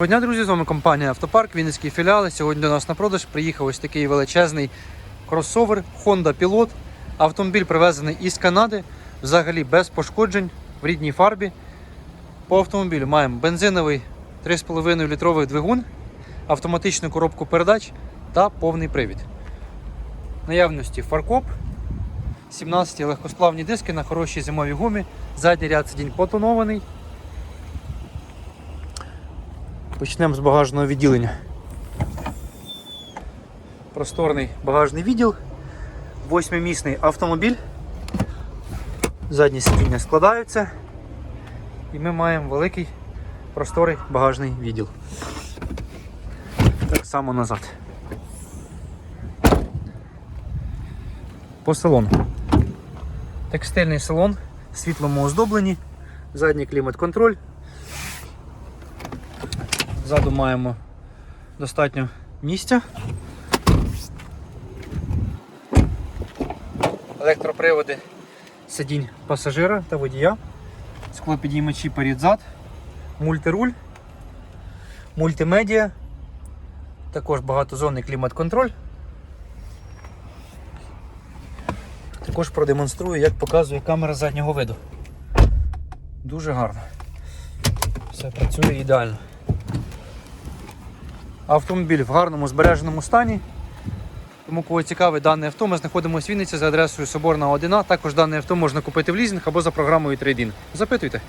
Доброго дня, друзі, з вами компанія Автопарк, Вінницький філіал. Сьогодні до нас на продаж приїхав ось такий величезний кросовер Honda Pilot. Автомобіль привезений із Канади, взагалі без пошкоджень в рідній фарбі. По автомобілю маємо бензиновий 3,5 літровий двигун, автоматичну коробку передач та повний привід. Наявності фаркоп, 17 легкосплавні диски на хорошій зимовій гумі, задній ряд сидінь потонований. Почнемо з багажного відділення. Просторний багажний відділ, восьмимісний автомобіль. Задні сидіння складаються. І ми маємо великий просторий багажний відділ. Так само назад. По салону. Текстильний салон, світлому оздобленні, задній клімат-контроль. Ззаду маємо достатньо місця. Електроприводи сидінь пасажира та водія, склопідіймачі перед зад, мультируль, мультимедіа, також багатозонний клімат-контроль. Також продемонструю, як показує камера заднього виду. Дуже гарно. Все працює ідеально. Автомобіль в гарному збереженому стані. Тому кого цікавить дане авто, ми знаходимося в Вінниці за адресою Соборна 1. Також дане авто можна купити в лізинг або за програмою трейдін. Запитуйте.